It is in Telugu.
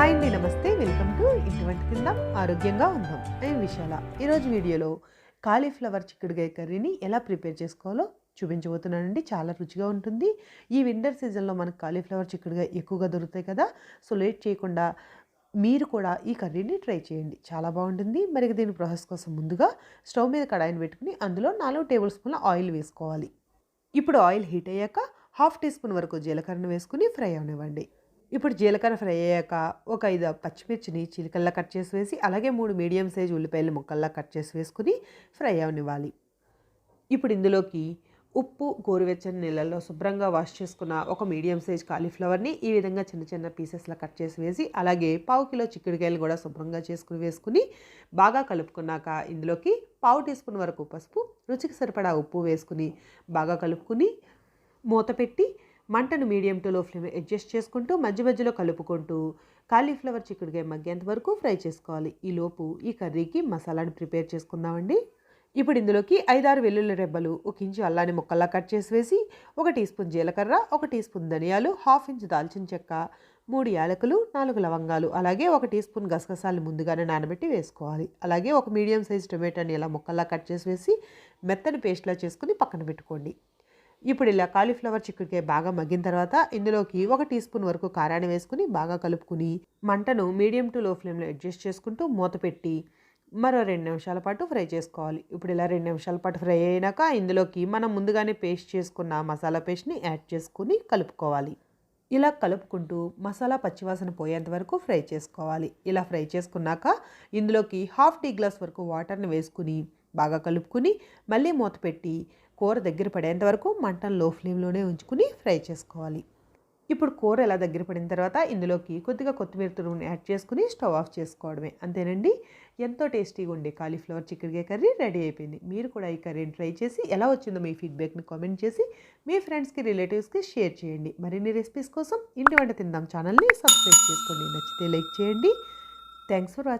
హాయ్ అండి నమస్తే. వెల్కమ్ టూ ఇటువంటి కింద ఆరోగ్యంగా ఉందాం నేను విశాల ఈరోజు వీడియోలో కాలీఫ్లవర్ చిక్కుడుగాయ కర్రీని ఎలా ప్రిపేర్ చేసుకోవాలో చూపించబోతున్నానండి. చాలా రుచిగా ఉంటుంది. ఈ వింటర్ సీజన్లో మనకు కాలీఫ్లవర్ చిక్కుడుగా ఎక్కువగా దొరుకుతాయి కదా. సో లేట్ చేయకుండా మీరు కూడా ఈ కర్రీని ట్రై చేయండి. చాలా బాగుంటుంది. మరి దీని ప్రాసెస్ కోసం ముందుగా స్టవ్ మీద కడాయిని పెట్టుకుని అందులో నాలుగు టేబుల్ స్పూన్ల ఆయిల్ వేసుకోవాలి. ఇప్పుడు ఆయిల్ హీట్ అయ్యాక హాఫ్ టీ స్పూన్ వరకు జీలకర్రను వేసుకుని ఫ్రై అవనివ్వండి. ఇప్పుడు జీలకర్ర ఫ్రై అయ్యాక ఒక ఐదు పచ్చిమిర్చిని చిలికల్లా కట్ చేసి వేసి అలాగే మూడు మీడియం సైజ్ ఉల్లిపాయలు ముక్కల్లా కట్ చేసి వేసుకుని ఫ్రై అవనివ్వాలి. ఇప్పుడు ఇందులోకి ఉప్పు గోరువెచ్చని నీళ్ళల్లో శుభ్రంగా వాష్ చేసుకున్న ఒక మీడియం సైజ్ కాలీఫ్లవర్ని ఈ విధంగా చిన్న చిన్న పీసెస్లా కట్ చేసి వేసి అలాగే పావు కిలో చిక్కుడుకాయలు కూడా శుభ్రంగా చేసుకుని వేసుకుని బాగా కలుపుకున్నాక ఇందులోకి పావు టీ స్పూన్ వరకు పసుపు రుచికి సరిపడా ఉప్పు వేసుకుని బాగా కలుపుకుని మూత పెట్టి మంటను medium to low flame adjust చేసుకుంటూ మధ్య మధ్యలో కలుపుకుంటూ కాలీఫ్లవర్ చిక్కుడుకాయ మగ్గేంత వరకు ఫ్రై చేసుకోవాలి. ఈలోపు ఈ కర్రీకి మసాలాను ప్రిపేర్ చేసుకుందామండి. ఇప్పుడు ఇందులోకి ఐదారు వెల్లుల్లి రెబ్బలు ఒక ఇంచు అల్లాని ముక్కల్లా కట్ చేసి వేసి ఒక టీ స్పూన్ జీలకర్ర ఒక టీ స్పూన్ ధనియాలు హాఫ్ ఇంచు దాల్చిన చెక్క మూడు యాలకులు నాలుగు లవంగాలు అలాగే ఒక టీ స్పూన్ గసగసాలు ముందుగానే నానబెట్టి వేసుకోవాలి. అలాగే ఒక మీడియం సైజ్ టొమాటోని ఇలా ముక్కల్లా కట్ చేసి వేసి మెత్తని పేస్ట్లా చేసుకుని పక్కన పెట్టుకోండి. ఇప్పుడు ఇలా కాలీఫ్లవర్ చిక్కుడుకాయ బాగా మగ్గిన తర్వాత ఇందులోకి ఒక టీ స్పూన్ వరకు కారాన్ని వేసుకుని బాగా కలుపుకుని మంటను మీడియం టు లో ఫ్లేమ్లో అడ్జస్ట్ చేసుకుంటూ మూత పెట్టి మరో రెండు నిమిషాల పాటు ఫ్రై చేసుకోవాలి. ఇప్పుడు ఇలా రెండు నిమిషాల పాటు ఫ్రై అయినాక ఇందులోకి మనం ముందుగానే పేస్ట్ చేసుకున్న మసాలా పేస్ట్ని యాడ్ చేసుకుని కలుపుకోవాలి. ఇలా కలుపుకుంటూ మసాలా పచ్చివాసన పోయేంత వరకు ఫ్రై చేసుకోవాలి. ఇలా ఫ్రై చేసుకున్నాక ఇందులోకి హాఫ్ టీ గ్లాస్ వరకు వాటర్ని వేసుకుని బాగా కలుపుకుని మళ్ళీ మూత పెట్టి కూర దగ్గర పడేంత వరకు మంటను లో ఫ్లేమ్లోనే ఉంచుకుని ఫ్రై చేసుకోవాలి. ఇప్పుడు కూర ఎలా దగ్గర పడిన తర్వాత ఇందులోకి కొద్దిగా కొత్తిమీర తురుముని యాడ్ చేసుకుని స్టవ్ ఆఫ్ చేసుకోవడమే. అంతేనండి? ఎంతో టేస్టీగా ఉండే కాలీఫ్లవర్ చిక్కుడుకాయ కర్రీ రెడీ అయిపోయింది. మీరు కూడా ఈ కర్రీని ట్రై చేసి ఎలా వచ్చిందో మీ ఫీడ్బ్యాక్ని కామెంట్ చేసి మీ ఫ్రెండ్స్కి రిలేటివ్స్కి షేర్ చేయండి. మరిన్ని రెసిపీస్ కోసం ఇంటి వంట తిందాం ఛానల్ని సబ్స్క్రైబ్ చేసుకోండి. నచ్చితే లైక్ చేయండి. Thanks for watching